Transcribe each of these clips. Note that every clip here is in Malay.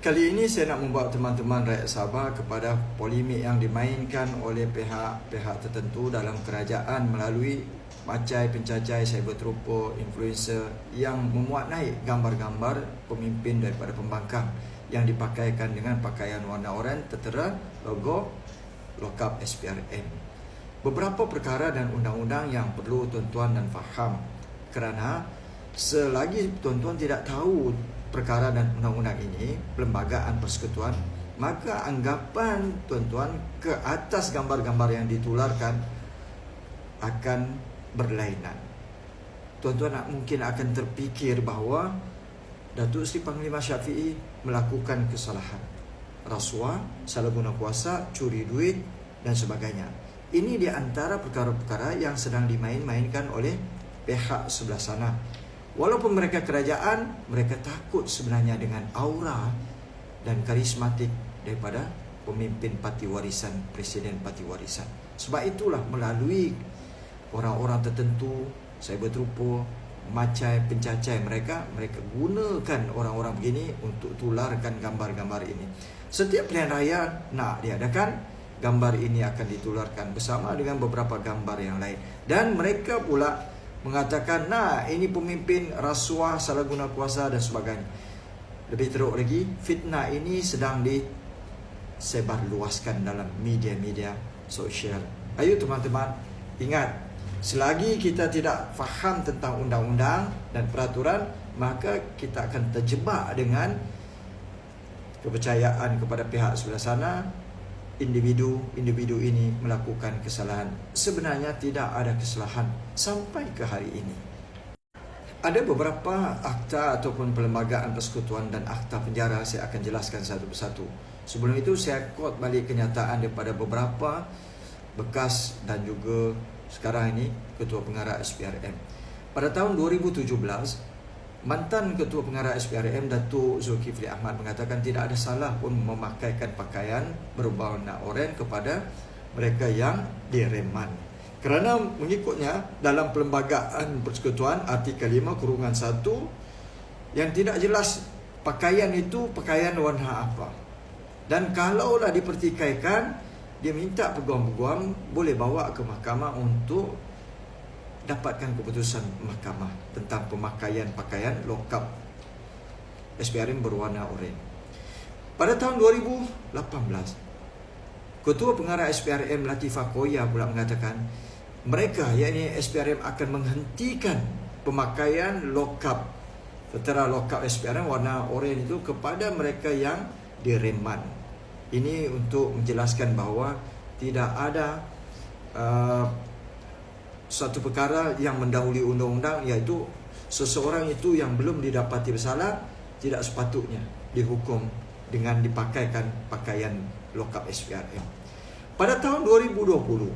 Kali ini saya nak membawa teman-teman rakyat Sabah kepada polemik yang dimainkan oleh pihak-pihak tertentu dalam kerajaan melalui macai pencacai cyber trupo influencer yang memuat naik gambar-gambar pemimpin daripada pembangkang yang dipakaikan dengan pakaian warna oranye tertera logo lokap SPRM. Beberapa perkara dan undang-undang yang perlu tuan-tuan dan faham kerana selagi tuan-tuan tidak tahu perkara dan undang-undang ini perlembagaan persekutuan maka anggapan tuan-tuan ke atas gambar-gambar yang ditularkan akan berlainan. Tuan-tuan mungkin akan terfikir bahawa Datuk Seri Panglima Syafi'i melakukan kesalahan. Rasuah, salah guna kuasa, curi duit dan sebagainya. Ini di antara perkara-perkara yang sedang dimain-mainkan oleh pihak sebelah sana Walaupun mereka kerajaan, mereka takut sebenarnya dengan aura dan karismatik daripada pemimpin parti warisan, presiden parti warisan. Sebab itulah melalui orang-orang tertentu, saya berterupa, macai, pencacai mereka, mereka gunakan orang-orang begini untuk tularkan gambar-gambar ini. Setiap pilihan raya nak diadakan, gambar ini akan ditularkan bersama dengan beberapa gambar yang lain. Dan mereka pula mengatakan nah ini pemimpin rasuah salah guna kuasa dan sebagainya. Lebih teruk lagi fitnah ini sedang disebar luaskan dalam media-media sosial. Ayo teman-teman ingat selagi kita tidak faham tentang undang-undang dan peraturan maka kita akan terjebak dengan kepercayaan kepada pihak sebelah sana individu-individu ini melakukan kesalahan. Sebenarnya tidak ada kesalahan sampai ke hari ini. Ada beberapa akta ataupun perlembagaan persekutuan dan akta penjara saya akan jelaskan satu persatu. Sebelum itu saya quote balik kenyataan daripada beberapa bekas dan juga sekarang ini ketua pengarah SPRM. Pada tahun 2017, Mantan Ketua Pengarah SPRM Datuk Zulkifli Ahmad mengatakan tidak ada salah pun memakaikan pakaian berbau warna oranye kepada mereka yang direman. Kerana mengikutnya dalam perlembagaan persekutuan artikel 5 kurungan 1 yang tidak jelas pakaian itu pakaian warna apa. Dan kalaulah dipertikaikan dia minta peguam-peguam boleh bawa ke mahkamah untuk dapatkan keputusan mahkamah tentang pemakaian pakaian lokap SPRM berwarna oranye. Pada tahun 2018, Ketua Pengarah SPRM Latifah Koya pula mengatakan mereka yakni SPRM akan menghentikan pemakaian lokap tertera lokap SPRM warna oranye itu kepada mereka yang direman. Ini untuk menjelaskan bahawa tidak ada uh, satu perkara yang mendahului undang-undang iaitu seseorang itu yang belum didapati bersalah tidak sepatutnya dihukum dengan dipakaikan pakaian lokap SPRM. Pada tahun 2020,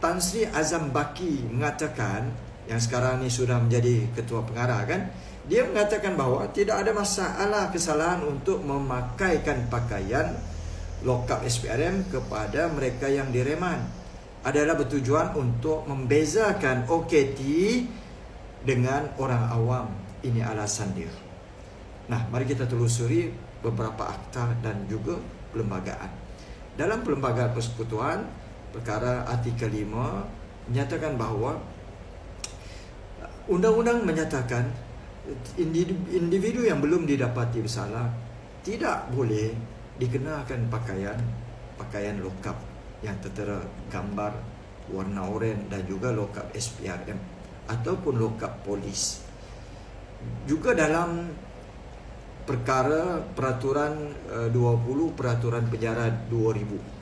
Tan Sri Azam Baki mengatakan yang sekarang ini sudah menjadi ketua pengarah kan, dia mengatakan bahawa tidak ada masalah kesalahan untuk memakaikan pakaian lokap SPRM kepada mereka yang direman adalah bertujuan untuk membezakan OKT dengan orang awam. Ini alasan dia. Nah, mari kita telusuri beberapa akta dan juga perlembagaan. Dalam perlembagaan persekutuan, perkara artikel 5 menyatakan bahawa undang-undang menyatakan individu yang belum didapati bersalah tidak boleh dikenakan pakaian pakaian lokap yang tertera gambar warna oranye dan juga lokap SPRM ataupun lokap polis. Juga dalam perkara peraturan 20 eh, peraturan penjara 2000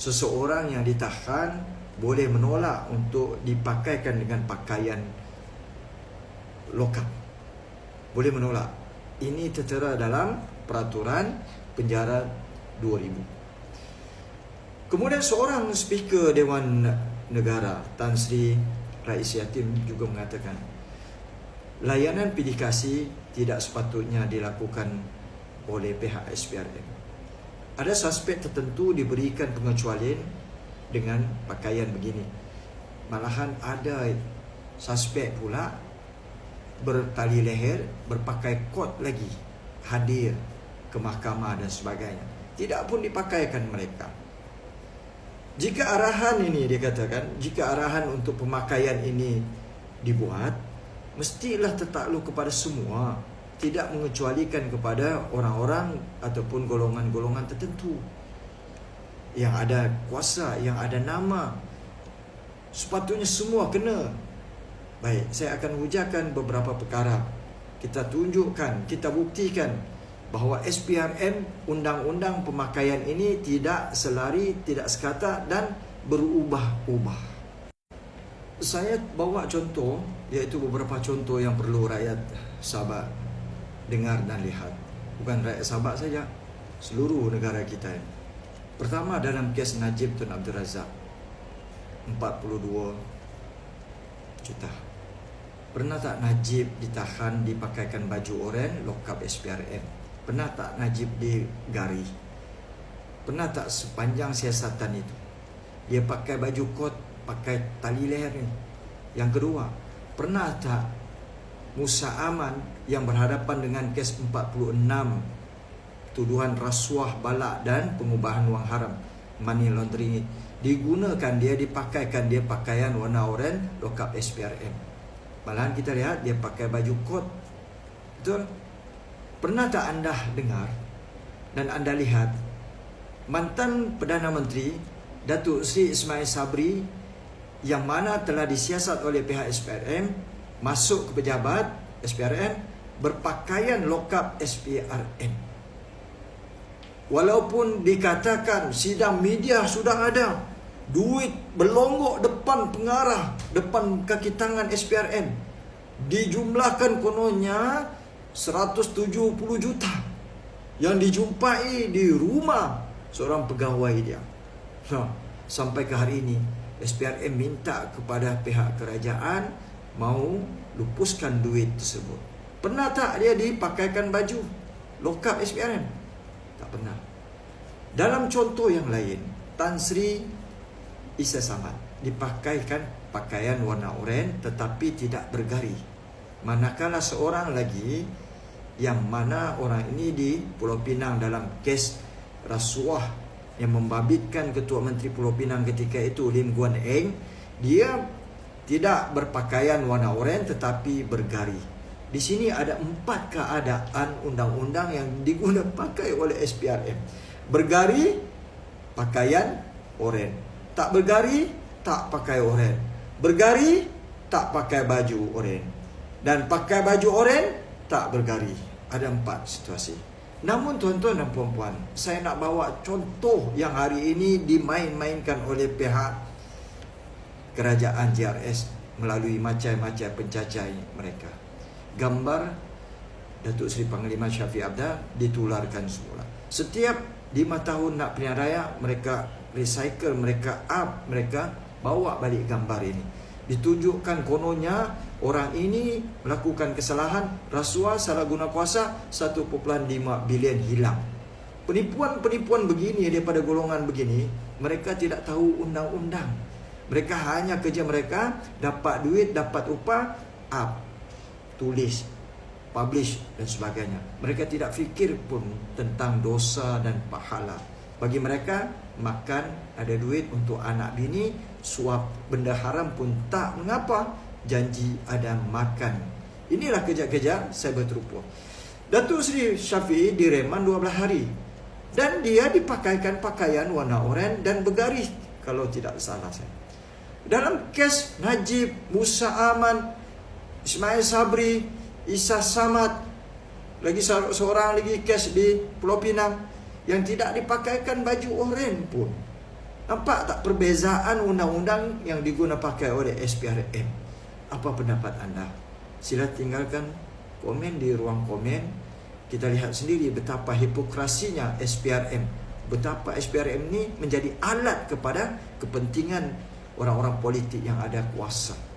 seseorang yang ditahan boleh menolak untuk dipakaikan dengan pakaian lokap. Boleh menolak. Ini tertera dalam peraturan penjara 2000. Kemudian seorang speaker Dewan Negara Tan Sri Rais Yatim juga mengatakan layanan pidikasi tidak sepatutnya dilakukan oleh pihak SPRM. Ada suspek tertentu diberikan pengecualian dengan pakaian begini. Malahan ada suspek pula bertali leher, berpakai kot lagi hadir ke mahkamah dan sebagainya. Tidak pun dipakaikan mereka. Jika arahan ini dikatakan, jika arahan untuk pemakaian ini dibuat, mestilah tertakluk kepada semua, tidak mengecualikan kepada orang-orang ataupun golongan-golongan tertentu yang ada kuasa, yang ada nama. Sepatutnya semua kena. Baik, saya akan hujakan beberapa perkara. Kita tunjukkan, kita buktikan bahawa SPRM undang-undang pemakaian ini tidak selari, tidak sekata dan berubah-ubah. Saya bawa contoh iaitu beberapa contoh yang perlu rakyat Sabah dengar dan lihat. Bukan rakyat Sabah saja, seluruh negara kita ini. Pertama dalam kes Najib Tun Abdul Razak 42 juta. Pernah tak Najib ditahan dipakaikan baju oren lokap SPRM? Pernah tak Najib digari? Pernah tak sepanjang siasatan itu? Dia pakai baju kot, pakai tali leher ni. Yang kedua, pernah tak Musa Aman yang berhadapan dengan kes 46 tuduhan rasuah balak dan pengubahan wang haram money laundering digunakan dia dipakaikan dia pakaian warna oranye lokap SPRM malahan kita lihat dia pakai baju kot betul Pernah tak anda dengar dan anda lihat mantan Perdana Menteri Datuk Sri Ismail Sabri yang mana telah disiasat oleh pihak SPRM masuk ke pejabat SPRM berpakaian lokap SPRM. Walaupun dikatakan sidang media sudah ada, duit berlonggok depan pengarah, depan kaki tangan SPRM. Dijumlahkan kononnya 170 juta yang dijumpai di rumah seorang pegawai dia. Nah, sampai ke hari ini SPRM minta kepada pihak kerajaan mau lupuskan duit tersebut. Pernah tak dia dipakaikan baju lokap SPRM? Tak pernah. Dalam contoh yang lain, Tan Sri Isa Samad dipakaikan pakaian warna oranye tetapi tidak bergari. Manakala seorang lagi yang mana orang ini di Pulau Pinang dalam kes rasuah yang membabitkan Ketua Menteri Pulau Pinang ketika itu Lim Guan Eng dia tidak berpakaian warna oranye tetapi bergari. Di sini ada empat keadaan undang-undang yang digunakan pakai oleh SPRM. Bergari pakaian oranye. Tak bergari tak pakai oranye. Bergari tak pakai baju oranye. Dan pakai baju oranye tak bergari ada empat situasi. Namun tuan-tuan dan puan-puan, saya nak bawa contoh yang hari ini dimain-mainkan oleh pihak kerajaan JRS melalui macam-macam pencacai mereka. Gambar Datuk Seri Panglima Syafiq Abda ditularkan semula. Setiap lima tahun nak pilihan raya, mereka recycle, mereka up, mereka bawa balik gambar ini. Ditunjukkan kononnya orang ini melakukan kesalahan rasuah salah guna kuasa 1.5 bilion hilang. Penipuan-penipuan begini daripada golongan begini, mereka tidak tahu undang-undang. Mereka hanya kerja mereka dapat duit, dapat upah, up, tulis, publish dan sebagainya. Mereka tidak fikir pun tentang dosa dan pahala. Bagi mereka, makan ada duit untuk anak bini, suap benda haram pun tak mengapa janji ada makan. Inilah kejap-kejap saya berterupa. Datuk Seri Syafi'i direman 12 hari. Dan dia dipakaikan pakaian warna oranye dan bergaris kalau tidak salah saya. Dalam kes Najib, Musa Aman, Ismail Sabri, Isa Samad, lagi seorang lagi kes di Pulau Pinang yang tidak dipakaikan baju oranye pun. Nampak tak perbezaan undang-undang yang diguna pakai oleh SPRM? Apa pendapat anda? Sila tinggalkan komen di ruang komen. Kita lihat sendiri betapa hipokrasinya SPRM. Betapa SPRM ini menjadi alat kepada kepentingan orang-orang politik yang ada kuasa.